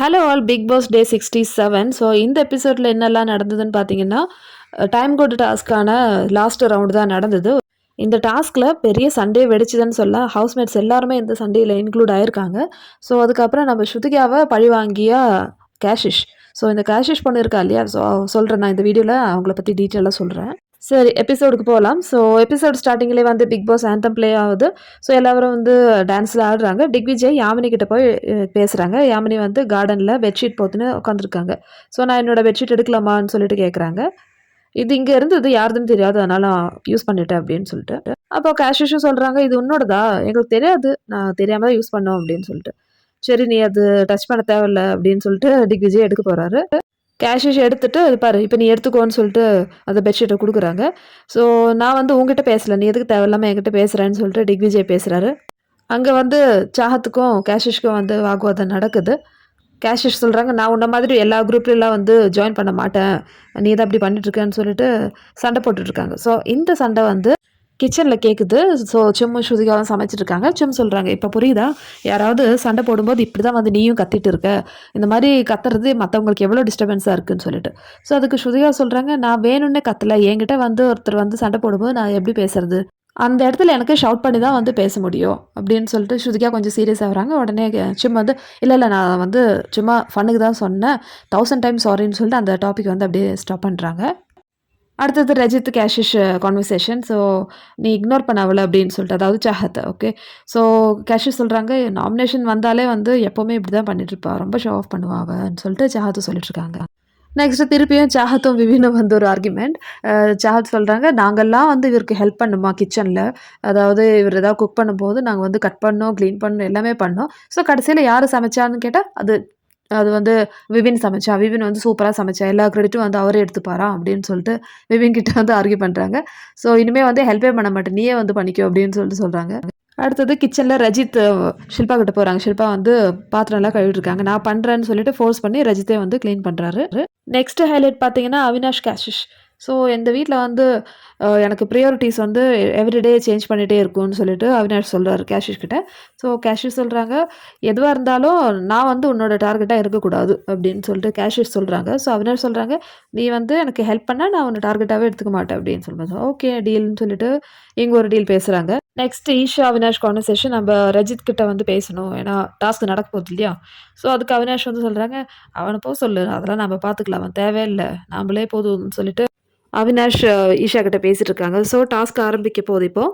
Hello all big boss day sixty seven so இந்த எபிசோடில் என்னெல்லாம் நடந்ததுன்னு பார்த்தீங்கன்னா டைம் கோட் டாஸ்க்கான லாஸ்ட் ரவுண்டு தான் நடந்தது. இந்த டாஸ்கில் பெரிய சண்டே வெடிச்சுதுன்னு சொல்ல ஹவுஸ்மேட்ஸ் எல்லாருமே இந்த சண்டேயில் இன்க்ளூட் ஆயிருக்காங்க. ஸோ அதுக்கப்புறம் நம்ம ஸ்ருதிகாவை பழி வாங்கியா கேஷிஷ் ஸோ இந்த கேஷிஷ் பொண்ணு இருக்கா இல்லையா? ஸோ சொல்கிறேன் நான் இந்த வீடியோவில் அவங்கள பற்றி டீட்டெயிலாக சொல்கிறேன் சரி எபிசோடுக்கு போகலாம் ஸோ எபிசோட் ஸ்டார்டிங்லேயே வந்து பிக் பாஸ் ஆந்தம் ப்ளே ஆகுது. ஸோ எல்லாரும் வந்து டான்ஸில் ஆடுறாங்க. டிக்விஜய் யாமினி கிட்ட போய் பேசுகிறாங்க யாமினி வந்து கார்டனில் பெட்ஷீட் போத்துன்னு உட்காந்துருக்காங்க ஸோ நான் என்னோடய பெட்ஷீட் எடுக்கலாமான்னு சொல்லிட்டு கேட்குறாங்க இது இங்கே இருந்தது யாருதுன்னு தெரியாது. அதனால் நான் யூஸ் பண்ணிட்டேன் அப்படின்னு சொல்லிட்டு. அப்போ கேஷிஷும் சொல்கிறாங்க இது உன்னோடதா? எங்களுக்கு தெரியாது. நான் தெரியாமல் தான் யூஸ் பண்ணோம் அப்படின்னு சொல்லிட்டு. சரி நீ அது டச் பண்ண தேவையில்ல அப்படின்னு சொல்லிட்டு திக்விஜய் எடுக்க போகிறாரு கேஷிஷ் எடுத்துகிட்டு அது பாரு இப்போ நீ எடுத்துக்கோன்னு சொல்லிட்டு அந்த பெட்ஷீட்டை கொடுக்குறாங்க. ஸோ நான் வந்து உங்ககிட்ட பேசல. நீ எதுக்கு தேவையில்லாமல் என்கிட்ட பேசுகிறேன்னு சொல்லிட்டு டிக்விஜய் பேசுகிறாரு அங்கே வந்து சாகத்துக்கும் கேஷிஷ்க்கும் வந்து வாக்குவாதம் நடக்குது. கேஷிஷ் சொல்கிறாங்க நான் உன்ன மாதிரி எல்லா குரூப்லாம் வந்து ஜாயின் பண்ண மாட்டேன். நீ தான் அப்படி பண்ணிட்டு இருக்கேன்னு சொல்லிட்டு சண்டை போட்டுட்ருக்காங்க ஸோ இந்த சண்டை வந்து கிச்சனில் கேட்குது ஸோ சும்மா ஸ்ருதிகாவும் சமைச்சிட்டு இருக்காங்க சும் சொல்கிறாங்க இப்போ புரியுதா? யாராவது சண்டை போடும்போது இப்படி தான் வந்து நீயும் கத்திட்டு இருக்க. இந்த மாதிரி கத்துறது மற்றவங்களுக்கு எவ்வளோ டிஸ்டர்பன்ஸாக இருக்குன்னு சொல்லிட்டு. ஸோ அதுக்கு ஸ்ருதிகா சொல்கிறாங்க நான் வேணும்னே கத்தலை. என்கிட்ட வந்து ஒருத்தர் வந்து சண்டை போடும்போது நான் எப்படி பேசுறது? அந்த இடத்துல எனக்கு ஷவுட் பண்ணி தான் வந்து பேச முடியும். அப்படின்னு சொல்லிட்டு ஸ்ருதிகா கொஞ்சம் சீரியஸ் ஆகுறாங்க உடனே சும்மா வந்து இல்லை இல்லை நான் வந்து சும்மா ஃபன்னுக்கு தான் சொன்னேன். தௌசண்ட் டைம் சாரின்னு சொல்லிட்டு அந்த டாபிக் வந்து அப்படியே ஸ்டாப் பண்ணுறாங்க அடுத்தது ரஜித் கேஷிஷ் கான்வர்சேஷன் ஸோ நீ இக்னோர் பண்ணாவல அப்படின்னு சொல்லிட்டு அதாவது சாஹத் ஓகே ஸோ கேஷிஷ் சொல்கிறாங்க நாமினேஷன் வந்தாலே வந்து எப்போவுமே இப்படி தான் பண்ணிட்டுருப்பா ரொம்ப ஷோ ஆஃப் பண்ணுவா சொல்லிட்டு சாஹத்து சொல்லிட்டுருக்காங்க நெக்ஸ்ட் திருப்பியும் சாஹத்தும் விவினும் வந்து ஒரு ஆர்குமெண்ட் சாஹத் சொல்கிறாங்க நாங்கள்லாம் வந்து இவருக்கு ஹெல்ப் பண்ணுமா கிச்சனில் அதாவது இவர் ஏதாவது குக் பண்ணும்போது நாங்கள் வந்து கட் பண்ணோம் க்ளீன் பண்ணோம் எல்லாமே பண்ணோம். ஸோ கடைசியில் யார் சமைச்சான்னு கேட்டால் அது அது வந்து விவின் சமைச்சா விவின் வந்து சூப்பராக சமைச்சா எல்லா கிரெடிட்டும் வந்து அவரே எடுத்துப்பாரா அப்படின்னு சொல்லிட்டு விவின் கிட்ட வந்து ஆர்கியூ பண்ணுறாங்க ஸோ இனிமேல் வந்து ஹெல்ப்பே பண்ண மாட்டேன் நீயே வந்து பண்ணிக்கோ அப்படின்னு சொல்லிட்டு சொல்கிறாங்க அடுத்தது கிச்சனில் ரஜித் ஷில்பா கிட்ட போகிறாங்க ஷில்பா வந்து பாத்திரம்லாம் கழுவிட்டு இருக்காங்க. நான் பண்ணுறேன்னு சொல்லிட்டு ஃபோர்ஸ் பண்ணி ரஜித்தே வந்து க்ளீன் பண்ணுறாரு நெக்ஸ்ட் ஹைலைட் பார்த்தீங்கன்னா அவினாஷ் கேஷிஷ். ஸோ இந்த வீட்டில் வந்து எனக்கு ப்ரியாரிட்டிஸ் வந்து எவ்ரிடே சேஞ்ச் பண்ணிகிட்டே இருக்கும்னு சொல்லிட்டு அவினாஷ் சொல்கிறாரு கேஷிஷ் கிட்ட. ஸோ கேஷிஷ் சொல்கிறாங்க எதுவாக இருந்தாலும் நான் வந்து உன்னோட டார்கெட்டாக இருக்கக்கூடாது அப்படின்னு சொல்லிட்டு கேஷிஷ் சொல்கிறாங்க ஸோ அவினாஷ் சொல்கிறாங்க நீ வந்து எனக்கு ஹெல்ப் பண்ணால் நான் உன்னை டார்கெட்டாகவே எடுத்துக்க மாட்டேன் அப்படின்னு சொல்லுவேன் ஓகே டீல்னு சொல்லிட்டு இங்கே ஒரு டீல் பேசுகிறாங்க நெக்ஸ்ட் ஈஷா அவினாஷ் கான்வர்சேஷன் நம்ம ரஜித் கிட்ட வந்து பேசணும். ஏன்னா டாஸ்க் நடக்க போகுது இல்லையா? ஸோ அதுக்கு அவினாஷ் வந்து சொல்கிறாங்க அவனை போக சொல்லு அதெல்லாம் நம்ம பார்த்துக்கலாம் அவன் தேவையில்லை. நாம்ளே போதும்னு சொல்லிட்டு அவினாஷ் ஈஷா கிட்ட பேசிட்டு இருக்காங்க ஸோ டாஸ்க் ஆரம்பிக்க போகுது இப்போ.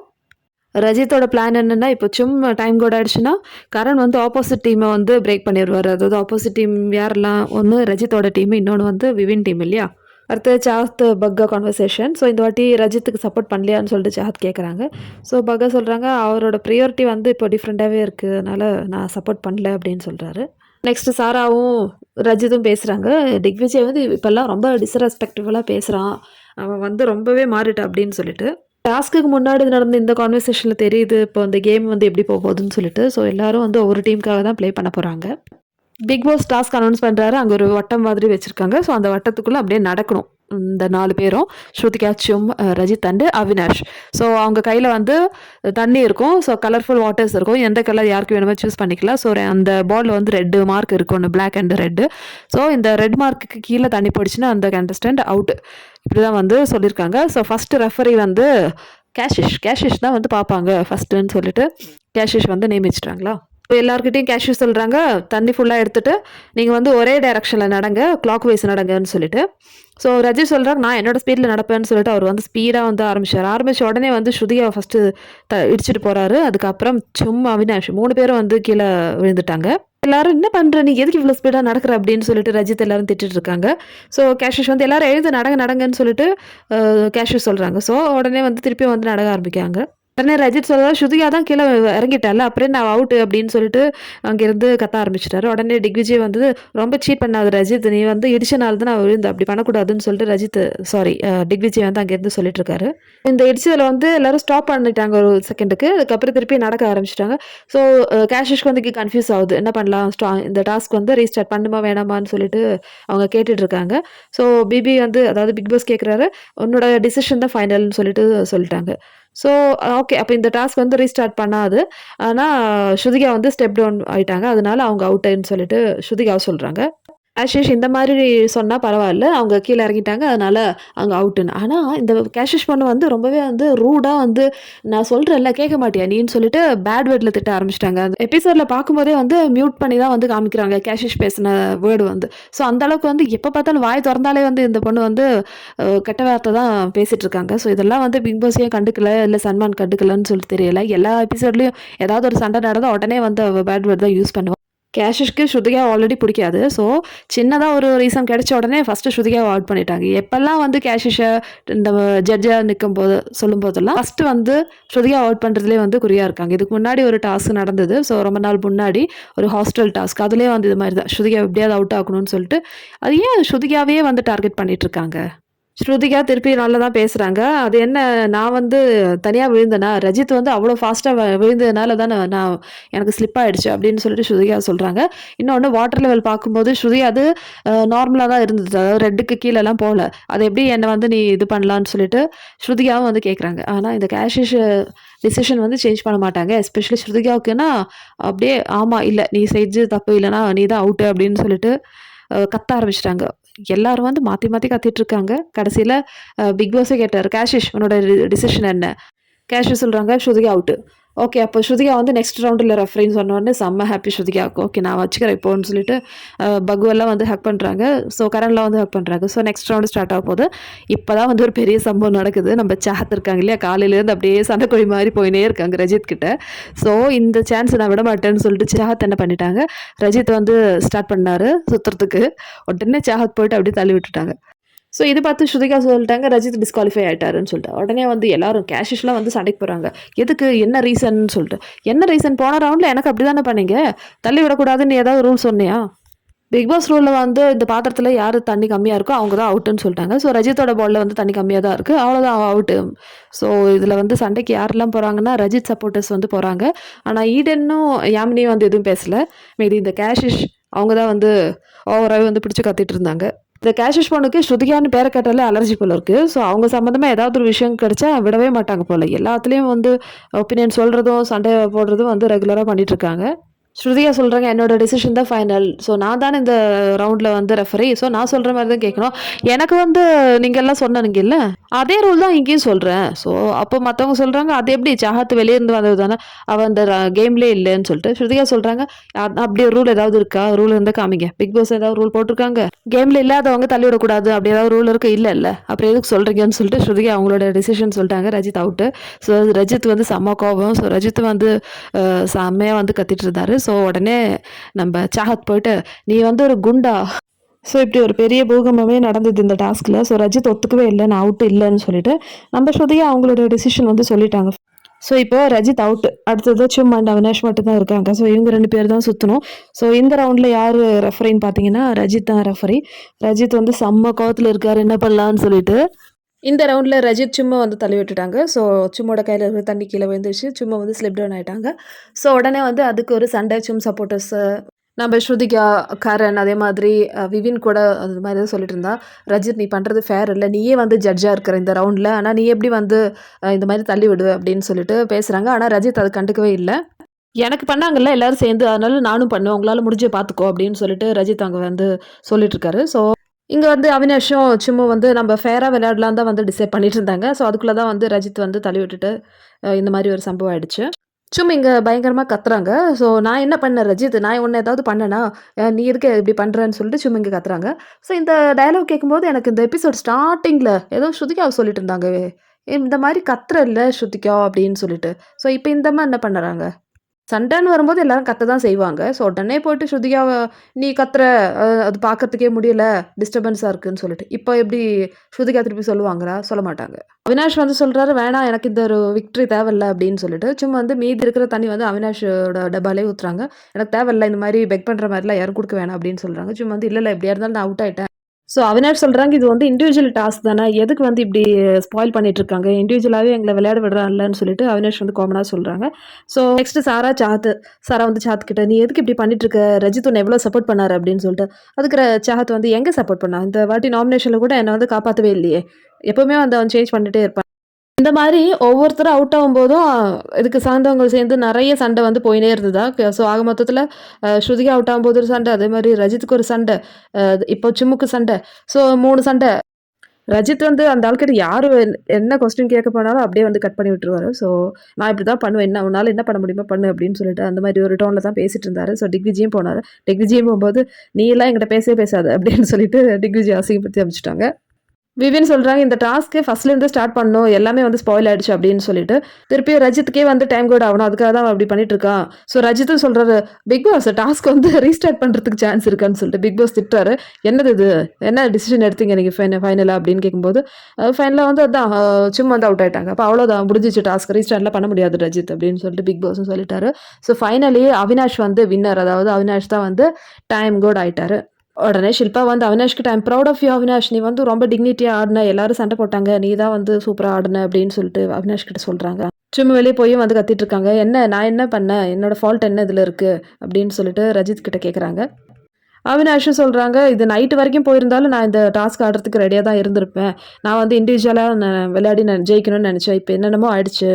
ரஜித்தோட பிளான் என்னென்னா இப்போ சும்மா டைம் கூட ஆயிடுச்சுன்னா கரண் வந்து ஆப்போசிட் டீமை வந்து பிரேக் பண்ணிடுவார் அதாவது ஆப்போசிட் டீம் யாரெல்லாம் ஒன்று ரஜித்தோட டீம் இன்னொன்று வந்து விவின் டீம் இல்லையா? அடுத்து சாத் பக்கா கான்வர்சேஷன் ஸோ இந்த வாட்டி ரஜித்துக்கு சப்போர்ட் பண்ணலையான்னு சொல்லிட்டு சாத் கேட்குறாங்க ஸோ பக்கா சொல்கிறாங்க அவரோட ப்ரியாரிட்டி வந்து இப்போ டிஃப்ரெண்ட்டாகவே இருக்குது அதனால் நான் சப்போர்ட் பண்ணல அப்படின்னு சொல்கிறாரு நெக்ஸ்ட் சாராவும் ரஜித்தும் பேசுகிறாங்க திக்விஜய் வந்து இப்போல்லாம் ரொம்ப டிஸ்ரெஸ்பெக்டிவலாக பேசுகிறான் அவன் வந்து ரொம்பவே மாறிட்டா அப்படின்னு சொல்லிட்டு. டாஸ்க்குக்கு முன்னாடி நடந்த இந்த கான்வர்சேஷனில் தெரியுது இப்போ இந்த கேம் வந்து எப்படி போக போகுதுன்னு சொல்லிட்டு. ஸோ எல்லாரும் வந்து ஒவ்வொரு டீமுக்காக தான் ப்ளே பண்ண போகிறாங்க பிக் பாஸ் டாஸ்க் அனௌன்ஸ் பண்ணுறாரு அங்கே ஒரு வட்டம் மாதிரி வச்சுருக்காங்க. ஸோ அந்த வட்டத்துக்குள்ளே அப்படியே நடக்கணும். இந்த நாலு பேரும் ஸ்ருதிகா ரஜித் அண்டு அவினாஷ். ஸோ அவங்க கையில் வந்து தண்ணி இருக்கும். ஸோ கலர்ஃபுல் வாட்டர்ஸ் இருக்கும். எந்த கலர் யாருக்கு வேணுமோ சூஸ் பண்ணிக்கலாம். ஸோ அந்த பால் வந்து ரெட்டு மார்க் இருக்கும் ஒன்று பிளாக் அண்ட் ரெட்டு ஸோ இந்த ரெட் மார்க்குக்கு கீழே தண்ணி போயிடுச்சுன்னா அந்த கண்டஸ்டன்ட் அவுட் இப்படி தான் வந்து சொல்லியிருக்காங்க. ஸோ ஃபஸ்ட்டு ரெஃபரி வந்து கேஷிஷ் கேஷிஷ் தான் வந்து பார்ப்பாங்க ஃபஸ்ட்டுன்னு சொல்லிட்டு. கேஷிஷ் வந்து நியமிச்சிட்டாங்களா? இப்போ எல்லாருக்கிட்டையும் கேஷ்யூ சொல்கிறாங்க தண்ணி ஃபுல்லாக எடுத்துகிட்டு நீங்கள் வந்து ஒரே டைரக்ஷனில் நடங்க. கிளாக் வைஸ் நடங்கன்னு சொல்லிட்டு. ஸோ ரஜி சொல்கிறாங்க நான் என்னோட ஸ்பீடில் நடப்பேன்னு சொல்லிட்டு அவர் வந்து ஸ்பீடாக வந்து ஆரம்பிச்சார். ஆரம்பித்த உடனே வந்து ஸ்ருதியை ஃபஸ்ட்டு த இடிச்சிட்டு போகிறாரு அதுக்கப்புறம் சும்மா அவினாஷ் மூணு பேரும் வந்து கீழே விழுந்துட்டாங்க. எல்லாரும் என்ன பண்ணுற நீ? எதுக்கு இவ்வளோ ஸ்பீடாக நடக்கிற? அப்படின்னு சொல்லிட்டு ரஜித் எல்லாரும் திட்டிட்டு இருக்காங்க. ஸோ கேஷிஷ் வந்து எல்லாரும் எழுந்து நடங்க நடங்கன்னு சொல்லிட்டு கேஷிஷ் சொல்கிறாங்க ஸோ உடனே வந்து திருப்பியும் வந்து நடக்க ஆரம்பிக்காங்க உடனே ரஜித் சொல்கிறார் ஸ்ருதியா தான் கீழே இறங்கிட்டால அப்புறம் நான் அவுட்டு அப்படின்னு சொல்லிட்டு அங்கேருந்து கத்த ஆரம்பிச்சிட்டாரு. உடனே டிக்விஜய் வந்து ரொம்ப சீட் பண்ணாத ரஜித் நீ வந்து இடிச்சனால தான் நான் விழுந்து அப்படி பண்ணக்கூடாதுன்னு சொல்லிட்டு ரஜித் சாரி டிக்விஜய் வந்து அங்கேருந்து சொல்லிட்டு இருக்காரு. இந்த இடிச்சதில் வந்து எல்லாரும் ஸ்டாப் பண்ணிட்டாங்க ஒரு செகண்டுக்கு அதுக்கப்புறம் திருப்பி நடக்க ஆரம்பிச்சிட்டாங்க. ஸோ கேஷிஷ்க்கு வந்து கன்ஃபியூஸ் ஆகுது. என்ன பண்ணலாம்? ஸ்டா இந்த டாஸ்க் வந்து ரீஸ்டார்ட் பண்ணுமா வேணாமான்னு சொல்லிட்டு அவங்க கேட்டுட்டு இருக்காங்க. ஸோ பிபி வந்து அதாவது பிக் பாஸ் கேட்குறாரு உன்னோட டிசிஷன் தான் ஃபைனல்னு சொல்லிட்டு சொல்லிட்டாங்க. ஸோ ஓகே அப்போ இந்த டாஸ்க் வந்து ரீஸ்டார்ட் பண்ணாது. ஆனால் ஸ்ருதிகா வந்து ஸ்டெப் டவுன் ஆயிட்டாங்க. அதனால அவங்க அவுட்டுன்னு சொல்லிட்டு ஸ்ருதிகாவை சொல்கிறாங்க ஆஷிஷ் இந்த மாதிரி சொன்னால் பரவாயில்ல. அவங்க கீழே இறங்கிட்டாங்க அதனால் அங்கே அவுட்டுன்னு ஆனால் இந்த கேஷிஷ் பொண்ணு வந்து ரொம்பவே வந்து ரூடாக வந்து நான் சொல்கிறேன்ல கேட்க மாட்டியா நீன்னு சொல்லிட்டு பேட் வேர்டில் திட்ட ஆரம்பிச்சிட்டாங்க. அந்த எபிசோடில் பார்க்கும்போதே வந்து மியூட் பண்ணி தான் வந்து காமிக்கிறாங்க கேஷிஷ் பேசின வேர்டு வந்து. ஸோ அந்த அளவுக்கு வந்து எப்போ பார்த்தாலும் வாய் திறந்தாலே வந்து இந்த பொண்ணு வந்து கெட்ட வார்த்தை தான் பேசிகிட்டு இருக்காங்க. ஸோ இதெல்லாம் வந்து பிக் பாஸையும் கண்டுக்கல இல்லை சன்மான் கண்டுக்கலன்னு சொல்லிட்டு தெரியல. எல்லா எபிசோட்லேயும் ஏதாவது ஒரு சண்டை நடந்தால் உடனே வந்து பேட் வேர்ட் தான் யூஸ் பண்ணுவாங்க கேஷஷ்க்கு ஸ்ருதிகா ஆல்ரெடி பிடிக்காது. ஸோ சின்னதாக ஒரு ரீசன் கிடைச்ச உடனே ஃபஸ்ட்டு ஸ்ருதிகாவை அவுட் பண்ணிட்டாங்க. எப்பெல்லாம் வந்து கேஷிஷை இந்த ஜட்ஜாக நிற்கும் போது சொல்லும் போதெல்லாம் ஃபஸ்ட்டு வந்து ஸ்ருதிகா அவுட் பண்ணுறதுலேயே வந்து குறியாக இருக்காங்க. இதுக்கு முன்னாடி ஒரு டாஸ்க் நடந்தது. ஸோ ரொம்ப நாள் முன்னாடி ஒரு ஹாஸ்டல் டாஸ்க் அதுலேயே வந்து இது மாதிரி தான். ஸ்ருதிகா எப்படியாவது அவுட் ஆகணும்னு சொல்லிட்டு அது ஏன் ஸ்ருதிகாவே வந்து டார்கெட் பண்ணிகிட்ருக்காங்க இருக்காங்க? ஸ்ருதிகா திருப்பி நல்லா தான் பேசுகிறாங்க அது என்ன நான் வந்து தனியாக விழுந்தேனா? ரஜித் வந்து அவ்வளோ ஃபாஸ்ட்டாக விழுந்ததுனால தான் நான் எனக்கு ஸ்லிப் ஆகிடுச்சு அப்படின்னு சொல்லிட்டு ஸ்ருதிகா சொல்கிறாங்க இன்னொன்று வாட்டர் லெவல் பார்க்கும்போது ஸ்ருதி அது நார்மலாக தான் இருந்தது. அதாவது ரெட்டுக்கு கீழெல்லாம் போகல. அது எப்படி என்னை வந்து நீ இது பண்ணலான்னு சொல்லிட்டு ஸ்ருதிகாவும் வந்து கேட்குறாங்க ஆனால் இந்த கேஷிஷ் டிசிஷன் வந்து சேஞ்ச் பண்ண மாட்டாங்க. எஸ்பெஷலி ஸ்ருதிகாவுக்குன்னா அப்படியே ஆமாம் இல்லை நீ செஞ்சு தப்பு இல்லைனா நீ தான் அவுட்டு அப்படின்னு சொல்லிட்டு கத்த ஆரம்பிச்சிட்டாங்க. எல்லாரும் வந்து மாற்றி மாற்றி கத்திட்டு இருக்காங்க கடைசியில் பிக் பாஸே கேட்டார் கேஷிஷ் உன்னோட டிசிஷன் என்ன? கேஷிஷ் சொல்கிறாங்க ஸ்ருதிகா அவுட்டு ஓகே அப்போ ஸ்ருதிகா வந்து நெக்ஸ்ட் ரவுண்டில் ரெஃபரின்னு சொன்னோடனே செம்ம ஹாப்பி ஸ்ருதிகாவுக்கு. ஓகே நான் வச்சுக்கிறேன் இப்போன்னு சொல்லிட்டு பகுவெல்லாம் வந்து ஹக் பண்ணுறாங்க ஸோ கரண்ட்லாம் வந்து ஹக் பண்ணுறாங்க ஸோ நெக்ஸ்ட் ரவுண்டு ஸ்டார்ட் ஆக போது இப்போ தான் வந்து ஒரு பெரிய சம்பவம் நடக்குது. நம்ம சேத் இருக்காங்க இல்லையா? காலையிலேருந்து அப்படியே சண்டைக்கோழி மாதிரி போயினே இருக்காங்க ரஜித் கிட்ட. ஸோ இந்த சான்ஸ் நான் விட மாட்டேன்னு சொல்லிட்டு சாகத் என்ன பண்ணிட்டாங்க? ரஜித் வந்து ஸ்டார்ட் பண்ணார் சுத்துறதுக்கு. உடனே சாகத் போயிட்டு அப்படியே தள்ளி விட்டுட்டாங்க. ஸோ இது பார்த்து ஸ்ருதிகா சொல்லிட்டாங்க ரஜித் டிஸ்குவாலிஃபை ஆகிட்டாருன்னு சொல்லிட்டு. உடனே வந்து எல்லாரும் கேஷிஷ்லாம் வந்து சண்டைக்கு போகிறாங்க எதுக்கு? என்ன ரீசன் சொல்லிட்டு. என்ன ரீசன் போன ரவுண்டில் எனக்கு அப்படி தானே பண்ணீங்க? தள்ளி விடக்கூடாதுன்னு ஏதாவது ரூல் சொன்னியா? பிக் பாஸ் ரூலில் வந்து இந்த பாத்திரத்தில் யார் தண்ணி கம்மியாக இருக்கோ அவங்க தான் அவுட்டுன்னு சொல்லிட்டாங்க. ஸோ ரஜித்தோட பாலில் வந்து தண்ணி கம்மியாக தான் இருக்குது அவ்வளோதான் அவுட்டு ஸோ இதில் வந்து சண்டைக்கு யாரெல்லாம் போகிறாங்கன்னா ரஜித் சப்போர்ட்டர்ஸ் வந்து போகிறாங்க ஆனால் ஈடனும் யாமினியும் வந்து எதுவும் பேசலை. மீதி இந்த கேஷிஷ் அவங்க தான் வந்து ஓவராகவே வந்து பிடிச்சி கத்திட்டு இருந்தாங்க. இந்த கேஷிஷ் பொண்ணுக்கு ஸ்ருதிகான்னு பேரை கேட்டாலே அலர்ஜி போல இருக்குது ஸோ அவங்க சம்மந்தமாக ஏதாவது ஒரு விஷயம் கிடைச்சா விடவே மாட்டாங்க போல. எல்லாத்துலேயும் வந்து ஒப்பீனியன் சொல்கிறதும் சண்டை போடுறதும் வந்து ரெகுலராக பண்ணிகிட்ருக்காங்க இருக்காங்க. ஸ்ருதியா சொல்கிறாங்க என்னோட டிசிஷன் தான் ஃபைனல் ஸோ நான் தானே இந்த ரவுண்டில் வந்து ரெஃபரி ஸோ நான் சொல்கிற மாதிரி தான் கேட்கணும். எனக்கு வந்து நீங்கள் எல்லாம் இல்லை அதே ரூல் தான் இங்கேயும் சொல்கிறேன் ஸோ அப்போ மற்றவங்க சொல்கிறாங்க அது எப்படி? சாகத்து வெளியே இருந்து வந்தது தானே? அவள் அந்த கேம்லேயே இல்லைன்னு சொல்லிட்டு. ஸ்ருதியா சொல்கிறாங்க அப்படி ஒரு ரூல் ஏதாவது இருக்கா? ரூல் இருந்தால் காமிங்க. பிக் பாஸ் ஏதாவது ரூல் போட்டிருக்காங்க? கேமில் இல்லாதவங்க தள்ளி விடக்கூடாது. அப்படி ஏதாவது ரூல் இருக்கு? இல்லை இல்லை. அப்புறம் எதுக்கு சொல்கிறீங்கன்னு சொல்லிட்டு ஸ்ருதிகா அவங்களோட டிசிஷன் சொல்லிட்டாங்க. ரஜித் அவுட்டு ஸோ ரஜித் வந்து செம்ம கோபம். ஸோ ரஜித் வந்து செம்மையாக வந்து கத்திட்டு இருந்தாரு. ஸோ உடனே நம்ம சாகத் போயிட்டு நீ வந்து ஒரு குண்டா? ஸோ இப்படி ஒரு பெரிய பூகம்பமே நடந்தது இந்த டாஸ்கில் ஸோ ரஜித் ஒத்துக்கவே இல்லை நான் அவுட்டு இல்லைன்னு சொல்லிட்டு. நம்ம ஸ்ருதியாக அவங்களோட டிசிஷன் வந்து சொல்லிட்டாங்க. ஸோ இப்போ ரஜித் அவுட் அடுத்தது சும்மா அண்ட் அவினாஷ் மட்டும் தான் இருக்காங்க. ஸோ இவங்க ரெண்டு பேர் தான் சுற்றணும் ஸோ இந்த ரவுண்டில் யார் ரெஃபரின்னு பார்த்தீங்கன்னா ரஜித் தான் ரெஃபரி ரஜித் வந்து செம்ம கோவத்தில் இருக்கார் என்ன பண்ணலான்னு சொல்லிட்டு. இந்த ரவுண்டில் ரஜித் சும்மா வந்து தள்ளி விட்டுட்டாங்க. ஸோ சும்மோட கையில் இருக்கிற தண்ணி கீழே விழுந்துருச்சு. சும்மா வந்து ஸ்லிப் டவுன் ஆயிட்டாங்க. ஸோ உடனே வந்து அதுக்கு ஒரு சண்டை சும் சப்போர்ட்டர்ஸ் நம்ம ஸ்ருதிகா கரண் அதே மாதிரி விவின் கூட அந்த மாதிரி தான் சொல்லிட்டு இருந்தா. ரஜித் நீ பண்ணுறது ஃபேர் இல்லை. நீயே வந்து ஜட்ஜாக இருக்கிற இந்த ரவுண்டில் ஆனால் நீ எப்படி வந்து இந்த மாதிரி தள்ளி விடு அப்படின்னு சொல்லிட்டு பேசுகிறாங்க ஆனால் ரஜித் அது கண்டுக்கவே இல்லை. எனக்கு பண்ணாங்கல்ல எல்லாரும் சேர்ந்து. அதனால நானும் பண்ணுவேன். உங்களால் முடிஞ்சு பார்த்துக்கோ அப்படின்னு சொல்லிட்டு ரஜித் அங்கே வந்து சொல்லிட்டு இருக்காரு. ஸோ இங்கே வந்து அவினாஷும் சும்மா வந்து நம்ம ஃபேராக விளையாடலாம் தான் வந்து டிசைட் பண்ணிட்டு இருந்தாங்க. ஸோ அதுக்குள்ளே தான் வந்து ரஜித் வந்து தள்ளி விட்டுட்டு இந்த மாதிரி ஒரு சம்பவம் ஆயிடுச்சு. சும்மா இங்கே பயங்கரமாக கத்துறாங்க. ஸோ நான் என்ன பண்ணேன் ரஜித்? நான் ஒன்று ஏதாவது பண்ணேனா? நீ இருக்க இப்படி பண்ணுறேன்னு சொல்லிட்டு சும்மா இங்கே கத்துறாங்க. ஸோ இந்த டயலாக் கேட்கும்போது எனக்கு இந்த எபிசோட் ஸ்டார்டிங்கில் ஏதோ ஸ்ருதிகா சொல்லிட்டு இருந்தாங்க இந்த மாதிரி கத்துற இல்லை ஸ்ருதிகா அப்படின்னு சொல்லிட்டு. ஸோ இப்போ இந்த மாதிரி என்ன பண்ணுறாங்க சண்டைன்னு வரும்போது எல்லாரும் கத்த தான் செய்வாங்க. ஸோ உடனே போயிட்டு ஸ்ருதிகாவை நீ கத்துற அது பார்க்கறதுக்கே முடியல டிஸ்டர்பன்ஸாக இருக்குன்னு சொல்லிட்டு. இப்போ எப்படி ஸ்ருதிகா திருப்பி சொல்லுவாங்களா? சொல்ல மாட்டாங்க. அவினாஷ் வந்து சொல்கிறாரு வேணாம் எனக்கு இந்த ஒரு விக்ட்ரி தேவையில்ல அப்படின்னு சொல்லிட்டு. சும்மா வந்து மீதி இருக்கிற தண்ணி வந்து அவினாஷோட டப்பாலே ஊற்றுறாங்க எனக்கு தேவையில்ல இந்த மாதிரி பெக் பண்ணுற மாதிரிலாம் யாரும் கொடுக்க வேணாம் அப்படின்னு சொல்கிறாங்க சும்மா வந்து இல்லை இல்லை எப்படியா இருந்தாலும் நான் அவுட் ஆகிட்டேன் ஸோ அவினாஷ் சொல்கிறாங்க இது வந்து இண்டிவிஜுவல் டாஸ்க் தானே. எதுக்கு வந்து இப்படி ஸ்பாயில் பண்ணிட்டு இருக்காங்க இண்டிவிஜுவலாகவே எங்களை விளையாட விடுறாங்கன்னு சொல்லிட்டு அவினாஷ் வந்து காமனாக சொல்கிறாங்க ஸோ நெக்ஸ்ட் சாரா சாத்து. சாரா வந்து சாத் கிட்ட நீ எதுக்கு இப்படி பண்ணிட்டு இருக்க ரஜித் உன்னை எவ்வளோ சப்போர்ட் பண்ணாரு? அப்படின்னு சொல்லிட்டு. அதுக்கு சாத் வந்து எங்கே சப்போர்ட் பண்ணா? இந்த வாட்டி நாமினேஷனில் கூட என்னை வந்து காப்பாற்றவே இல்லையே. எப்போவுமே வந்து அவன் சேஞ்ச் பண்ணிட்டே இருப்பான். இந்த மாதிரி ஒவ்வொருத்தரும் அவுட் ஆகும்போதும் இதுக்கு சார்ந்தவங்க சேர்ந்து நிறைய சண்டை வந்து போயினே இருந்ததா? ஸோ ஆக மொத்தத்தில் ஸ்ருதிகா அவுட் ஆகும்போது ஒரு சண்டை அதே மாதிரி ரஜித்துக்கு ஒரு சண்டை இப்போ சிம்முக்கு சண்டை. ஸோ மூணு சண்டை. ரஜித் வந்து அந்த ஆள்கிட்ட யார் என்ன கொஸ்டின் கேட்க போனாலும் அப்படியே வந்து கட் பண்ணி விட்டுருவாரு. ஸோ நான் இப்படி தான் பண்ணுவேன். என்ன உன்னால் என்ன பண்ண முடியுமோ பண்ணு அப்படின்னு சொல்லிட்டு அந்த மாதிரி ஒரு டோனில் தான் பேசிட்டு இருந்தாரு. ஸோ டிக்விஜியும் போனார். டிக்விஜியும் போகும்போது நீ எல்லாம் எங்கிட்ட பேசவே பேசாது அப்படின்னு சொல்லிட்டு டிக்விஜி அசிங்கப்படுத்தி அமைச்சிட்டாங்க. விவின் சொல்கிறாங்க இந்த டாஸ்க்கு ஃபஸ்ட்லேருந்து ஸ்டார்ட் பண்ணணும் எல்லாமே வந்து ஸ்பாயில் ஆயிடுச்சு அப்படின்னு சொல்லிட்டு திருப்பியும் ரஜித்துக்கே வந்து டைம் கோட் ஆகணும் அதுக்காக தான் அப்படி பண்ணிட்டு இருக்கான் ஸோ ரஜித்தும் சொல்கிறாரு பிக் பாஸ் டாஸ்க் வந்து ரீஸ்டார்ட் பண்ணுறதுக்கு சான்ஸ் இருக்கான்னு சொல்லிட்டு பிக் பாஸ் திட்டுறாரு. என்னது இது? என்ன டிசிஷன் எடுத்தீங்க நீங்கள் ஃபைன ஃபைனலாக அப்படின்னு கேட்கும்போது ஃபைனலாக வந்து அதான் சும்மா வந்து அவுட் ஆகிட்டாங்க அப்போ அவ்வளோதான் முடிஞ்சிச்சு டாஸ்க் ரீஸ்டார்ட்லாம் பண்ண முடியாது ரஜித் அப்படின்னு சொல்லிட்டு பிக் பாஸும் சொல்லிட்டாரு. ஸோ ஃபைனலி அவினாஷ் வந்து வின்னர் அதாவது அவினாஷ் தான் வந்து டைம் கோட் ஆகிட்டாரு உடனே ஷில்பா வந்து அவினாஷ்கிட்ட I'm proud of you Avinash. நீ வந்து ரொம்ப டிக்னிட்டியாக ஆடின. எல்லாரும் சண்டை போட்டாங்க. நீ தான் வந்து சூப்பராக ஆடின அப்படின்னு சொல்லிட்டு அவினாஷ் கிட்ட சொல்கிறாங்க சும்மா வெளியே போய் வந்து கத்திட்டு இருக்காங்க. என்ன நான் என்ன பண்ணேன்? என்னோட ஃபால்ட் என்ன இதில் இருக்குது அப்படின்னு சொல்லிட்டு ரஜித் கிட்ட கேட்குறாங்க அவினாஷும் சொல்கிறாங்க இது நைட்டு வரைக்கும் போயிருந்தாலும் நான் இந்த டாஸ்க் ஆடுறதுக்கு ரெடியாக தான் இருந்திருப்பேன். நான் வந்து இண்டிவிஜுவலாக விளையாடி நான் ஜெயிக்கணும்னு நினச்சேன். இப்போ என்னென்னமோ ஆயிடுச்சு.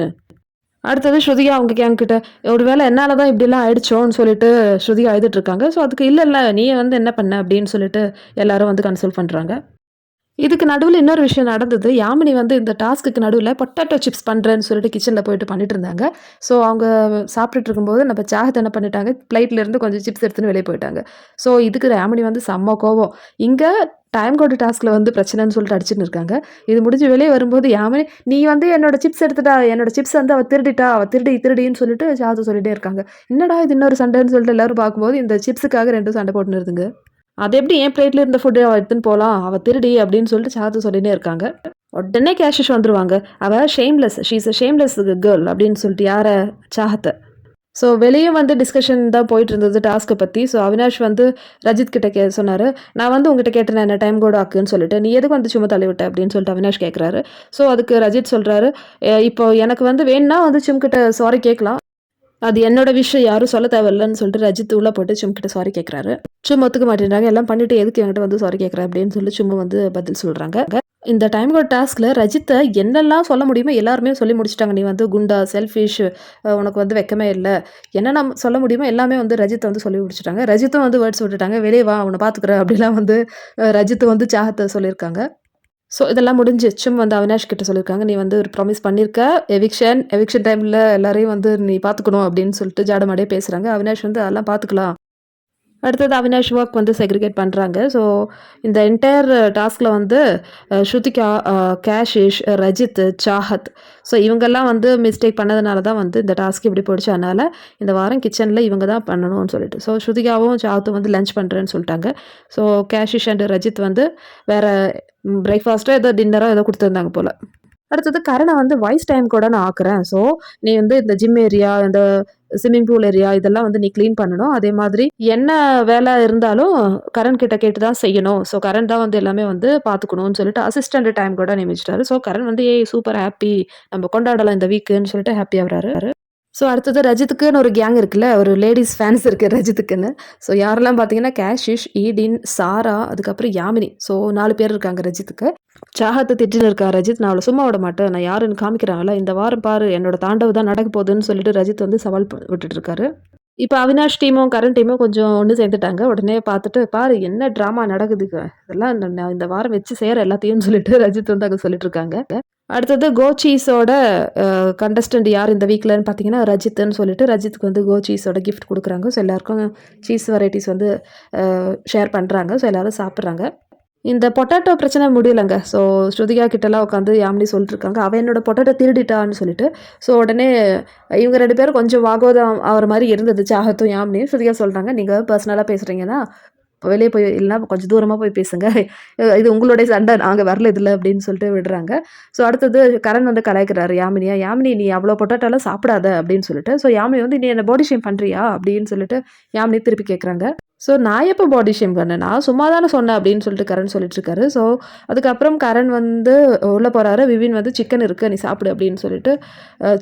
அடுத்தது ஸ்ருதியா அவங்க கேங் ஒரு வேளை என்னால் தான் இப்படிலாம் ஆயிடுச்சோன்னு சொல்லிட்டு ஸ்ருதியா அழுதுட்ருக்காங்க ஸோ அதுக்கு இல்லை இல்லை நீ வந்து என்ன பண்ண? அப்படின்னு சொல்லிட்டு எல்லாரும் வந்து கன்சல்ட் பண்ணுறாங்க இதுக்கு நடுவில் இன்னொரு விஷயம் நடந்தது. யாமினி வந்து இந்த டாஸ்க்குக்கு நடுவில் பொட்டாட்டோ சிப்ஸ் பண்ணுறேன்னு சொல்லிட்டு கிச்சனில் போயிட்டு பண்ணிட்டு இருந்தாங்க. ஸோ அவங்க சாப்பிட்டுட்டு இருக்கும்போது நம்ம சாகத் என்ன பண்ணிட்டாங்க? பிளேட்ல கொஞ்சம் சிப்ஸ் எடுத்துன்னு வெளியே போயிட்டாங்க. ஸோ இதுக்கு யாமினி வந்து செம்ம கோவம். இங்கே டைம் கோடு டாஸ்கில் வந்து பிரச்சனைன்னு சொல்லிட்டு அடிச்சுட்டு இருக்காங்க. இது முடிஞ்சு வெளியே வரும்போது யாமே நீ வந்து என்னோட சிப்ஸ் எடுத்துட்டா என்னோட சிப்ஸ் வந்து அவள் திருடிட்டா அவள் திருடி திருடின்னு சொல்லிட்டு சாது சொல்லிட்டே இருக்காங்க. என்னடா இது இன்னொரு சண்டைன்னு சொல்லிட்டு எல்லாரும் பார்க்கும்போது இந்த சிப்ஸுக்காக ரெண்டும் சண்டை போட்டுன்னு இருந்துங்க அது எப்படி என் பிளேட்டில் இருந்த ஃபுட்டு அவள் எடுத்துன்னு போகலாம் அவள் திருடி அப்படின்னு சொல்லிட்டு சாத்து சொல்லினே இருக்காங்க. உடனே கேஷிஷ் வந்துருவாங்க. அவள் ஷேம்லெஸ் ஷீஸ் ஷேம்லெஸ் கேர்ள் அப்படின்னு சொல்லிட்டு யாரை சாகத்தை ஸோ வெளியே வந்து டிஸ்கஷன் தான் போயிட்டு இருந்தது டாஸ்க்கை பற்றி ஸோ அவினாஷ் வந்து ரஜித் கிட்ட கே சொன்னார் நான் வந்து உங்ககிட்ட கேட்டேன் என்ன டைம் கூட ஆக்குன்னு சொல்லிட்டு. நீ எதுக்கு வந்து சும்மா தள்ளிவிட்ட அப்படின்னு சொல்லிட்டு அவினாஷ் கேட்குறாரு ஸோ அதுக்கு ரஜித் சொல்கிறாரு இப்போ எனக்கு வந்து வேணும்னா வந்து சும் கிட்ட சாரி கேட்கலாம் அது என்னோட விஷயம் யாரும் சொல்ல தேவையில்லைன்னு சொல்லிட்டு ரஜித் உள்ளே போட்டு சும் கிட்ட சாரி கேட்குறாரு சும்மா ஒத்துக்க மாட்டேன்றாங்க. எல்லாம் பண்ணிட்டு எதுக்கு என்கிட்ட வந்து சாரி கேட்குறேன் அப்படின்னு சொல்லி சும்மா வந்து பதில் சொல்கிறாங்க இந்த டைம் கோட் டாஸ்கில் ரஜித்தை என்னெல்லாம் சொல்ல முடியுமோ எல்லாருமே சொல்லி முடிச்சிட்டாங்க. நீ வந்து குண்டா செல்ஃபிஷ் உனக்கு வந்து வெக்கமே இல்லை. என்னென்ன சொல்ல முடியுமோ எல்லாமே வந்து ரஜித்தை வந்து சொல்லி முடிச்சிட்டாங்க. ரஜித்தும் வந்து வேர்ட்ஸ் விட்டுட்டாங்க. வெளியே வா அவனை பார்த்துக்குறேன் அப்படிலாம் வந்து ரஜித்து வந்து சாகத்தை சொல்லியிருக்காங்க. ஸோ இதெல்லாம் முடிஞ்சு சும் வந்து அவினாஷ் கிட்ட சொல்லியிருக்காங்க. நீ வந்து ஒரு ப்ராமிஸ் பண்ணியிருக்க எவிக்ஷன் எவிக்ஷன் டைமில் எல்லாரையும் வந்து நீ பார்த்துக்கணும் அப்படின்னு சொல்லிட்டு ஜாடமாடியே பேசுகிறாங்க அவினாஷ் வந்து அதெல்லாம் பார்த்துக்கலாம் அடுத்தது அவினாஷ் ஒர்க் வந்து செக்ரிகேட் பண்ணுறாங்க ஸோ இந்த என்டையர் டாஸ்கில் uh, வந்து uh, Shrutika uh, Kashish Rajat Chahat. So இவங்கெல்லாம் வந்து மிஸ்டேக் பண்ணதுனால தான் வந்து இந்த டாஸ்க் இப்படி போயிடுச்சு. அதனால் இந்த வாரம் கிச்சனில் இவங்க தான் பண்ணணும்னு சொல்லிட்டு. ஸோ ஸ்ருதிகாவும் சாஹத்தும் வந்து லஞ்ச் பண்ணுறேன்னு சொல்லிட்டாங்க. ஸோ கேஷிஷ் அண்ட் ரஜித் வந்து வேறு பிரேக்ஃபாஸ்ட்டோ ஏதோ டின்னரோ ஏதோ கொடுத்துருந்தாங்க போல். அடுத்தது கரணை வந்து வாய்ஸ் டைம் கூட நான் ஆக்குறேன். ஸோ நீ வந்து இந்த ஜிம் ஏரியா இந்த ஸ்விம்மிங் பூல் ஏரியா இதெல்லாம் வந்து நீ க்ளீன் பண்ணணும். அதே மாதிரி என்ன வேலை இருந்தாலும் கரண் கிட்ட கேட்டு தான் செய்யணும். ஸோ கரண் தான் வந்து எல்லாமே வந்து பார்த்துக்கணும்னு சொல்லிட்டு அசிஸ்டன்ட் டைம் கூட நியமிச்சிட்டாரு. ஸோ கரண் வந்து ஏய் சூப்பர் ஹாப்பி நம்ம கொண்டாடலாம் இந்த வீக்குன்னு சொல்லிட்டு ஹாப்பியாக வராரு. ஸோ அடுத்தது ரஜித்துக்குன்னு ஒரு கேங் இருக்குல்ல ஒரு லேடிஸ் ஃபேன்ஸ் இருக்குது ரஜித்துக்குன்னு. ஸோ யாரெல்லாம் பார்த்தீங்கன்னா கேஷிஷ் ஈடின் சாரா அதுக்கப்புறம் யாமினி. ஸோ நாலு பேர் இருக்காங்க ரஜித்துக்கு. சாகத்தை திட்டுன்னு இருக்கா ரஜித்? நான் அவளை சும்மா விட மாட்டேன். நான் யாருன்னு காமிக்கிறாங்களா இந்த வாரம் பாரு என்னோட தாண்டவு தான் நடக்க போகுதுன்னு சொல்லிட்டு ரஜித் வந்து சவால் விட்டுட்டு இருக்காரு. இப்போ அவினாஷ் டீமும் கரண் டீமும் கொஞ்சம் ஒன்று சேர்ந்துட்டாங்க. உடனே பார்த்துட்டு பாரு என்ன ட்ராமா நடக்குது இதெல்லாம் இந்த- நான் இந்த வாரம் வச்சு செய்கிற எல்லாத்தையும் சொல்லிட்டு ரஜித் வந்து அங்கே சொல்லிட்டு இருக்காங்க. அடுத்தது கோச்சீஸோட கண்டஸ்டன்ட் யார் இந்த வீக்லன்னு பார்த்தீங்கன்னா ரஜித்னு சொல்லிட்டு ரஜித்துக்கு வந்து கோச்சீஸோட கிஃப்ட் கொடுக்குறாங்க. ஸோ எல்லாருக்கும் சீஸ் வெரைட்டிஸ் வந்து ஷேர் பண்ணுறாங்க ஸோ எல்லோரும் சாப்பிட்றாங்க. இந்த பொட்டாட்டோ பிரச்சனை முடியலங்க. ஸோ ஸ்ருதிகா கிட்டலாம் உட்காந்து யாமினி சொல்லிட்டு இருக்காங்க அவன் என்னோட பொட்டாட்டோ திருடிட்டான்னு சொல்லிட்டு. ஸோ உடனே இவங்க ரெண்டு பேரும் கொஞ்சம் வாகோதம் ஆகிற மாதிரி இருந்தது சாகத்தும் யாமினி ஸ்ருதிகா சொல்கிறாங்க நீங்கள் பர்சனலாக பேசுகிறீங்கன்னா வெளியே போய் இல்லைனா கொஞ்சம் தூரமாக போய் பேசுங்க. இது உங்களுடைய சண்டை நாங்கள் வரல இதில் அப்படின்னு சொல்லிட்டு விடுறாங்க. ஸோ அடுத்தது கரண் வந்து கலாய்க்கிறாரு யாமினியா யாமினி நீ அவ்வளோ பொட்டாட்டோலாம் சாப்பிடாத அப்படின்னு சொல்லிட்டு. ஸோ யாமினி வந்து நீ என்ன பாடி ஷேம் பண்ணுறியா அப்படின்னு சொல்லிட்டு யாமினி திருப்பி கேட்குறாங்க ஸோ நான் எப்போ பாடி ஷேம் பண்ணேன் நான் சும்மா தானே சொன்னேன் அப்படின்னு சொல்லிட்டு கரண் சொல்லிட்டு இருக்காரு. ஸோ அதுக்கப்புறம் கரண் வந்து உள்ளே போகிறாரு விவின் வந்து சிக்கன் இருக்குது நீ சாப்பிடு அப்படின்னு சொல்லிட்டு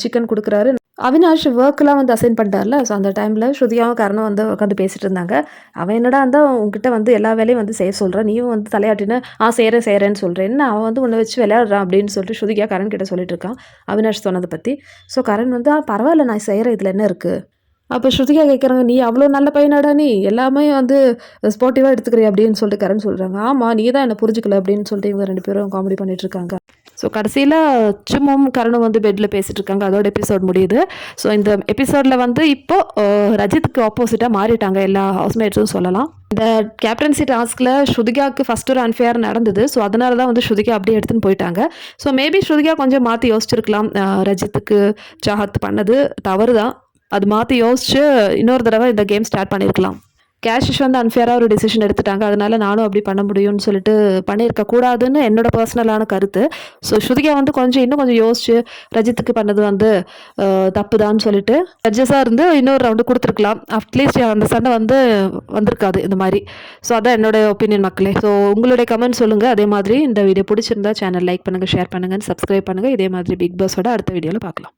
சிக்கன் கொடுக்குறாரு. அவினாஷ் ஒர்க்கெலாம் வந்து அசைன் பண்ணிட்டார்ல ஸோ அந்த டைமில் ஸ்ருதியாவும் காரணம் வந்து உட்காந்து பேசிகிட்டு இருந்தாங்க. அவன் என்னடா இருந்தால் உங்ககிட்ட வந்து எல்லா வேலையும் வந்து செய்ய சொல்கிறான் நீயும் வந்து தலையாட்டின்னு ஆ செய்கிறேன் செய்கிறேன்னு சொல்கிறேன் என்ன அவன் வந்து உன்னை வச்சு விளையாடுறான் அப்படின்னு சொல்லிட்டு ஸ்ருதியா கரண் கிட்ட சொல்லிட்டு இருக்கான் அவினாஷ் சொன்னதை பற்றி ஸோ கரண் வந்து "ஆ, பரவாயில்ல நான் செய்கிறேன் இதில் என்ன இருக்குது அப்போ ஸ்ருதிகா கேட்குறாங்க நீ அவ்வளோ நல்ல பையனாடா நீ எல்லாமே வந்து ஸ்போர்ட்டிவாக எடுத்துக்கிறீ அப்படின்னு சொல்லிட்டு கரண் சொல்கிறாங்க ஆமாம் நீ தான் என்னை புரிஞ்சுக்கல அப்படின்னு சொல்லிட்டு இவங்க ரெண்டு பேரும் காமெடி பண்ணிட்டு இருக்காங்க. ஸோ கடைசியில் சும்மும் கரணும் வந்து பெட்டில் பேசிகிட்டு இருக்காங்க அதோட எபிசோட் முடியுது. ஸோ இந்த எபிசோடில் வந்து இப்போது ரஜித்துக்கு ஆப்போசிட்டாக மாறிட்டாங்க. எல்லா ஹவுஸ்மேட்ஸும் சொல்லலாம். இந்த கேப்டன்சி டாஸ்கில் ஸ்ருதிகாவுக்கு ஃபஸ்ட் ஒரு அன்ஃபேர் நடந்தது. ஸோ அதனால தான் வந்து ஸ்ருதிகா அப்படியே எடுத்துன்னு போயிட்டாங்க. ஸோ மேபி ஸ்ருதிகா கொஞ்சம் மாற்றி யோசிச்சிருக்கலாம். ரஜித்துக்கு சாஹத் பண்ணது தவறு தான் அது மாற்றி யோசிச்சு இன்னொரு தடவை இந்த கேம் ஸ்டார்ட் பண்ணியிருக்கலாம் கேஷிஷ் வந்து அன்ஃபேராக ஒரு டிசிஷன் எடுத்துட்டாங்க. அதனால நானும் அப்படி பண்ண முடியும்னு சொல்லிட்டு பண்ணியிருக்க கூடாதுன்னு என்னோட பர்சனலான கருத்து. ஸோ ஸ்ருதிகா வந்து கொஞ்சம் இன்னும் கொஞ்சம் யோசிச்சு ரஜித்துக்கு பண்ணது வந்து தப்பு தான் சொல்லிட்டு ஜட்ஜஸாக இருந்து இன்னொரு ரவுண்டு கொடுத்துருக்கலாம். அட்லீஸ்ட் அந்த சண்டை வந்து வந்திருக்காது இந்த மாதிரி. ஸோ அதான் என்னோட ஒப்பீனியன் மக்களே. ஸோ உங்களுடைய கமெண்ட் சொல்லுங்கள் அதே மாதிரி இந்த வீடியோ பிடிச்சிருந்தா சேனல் லைக் பண்ணுங்கள் ஷேர் பண்ணுங்கள் சப்ஸ்கிரைப் பண்ணுங்கள் இதே மாதிரி பிக் பாஸோட அடுத்த வீடியோவில் பார்க்கலாம்.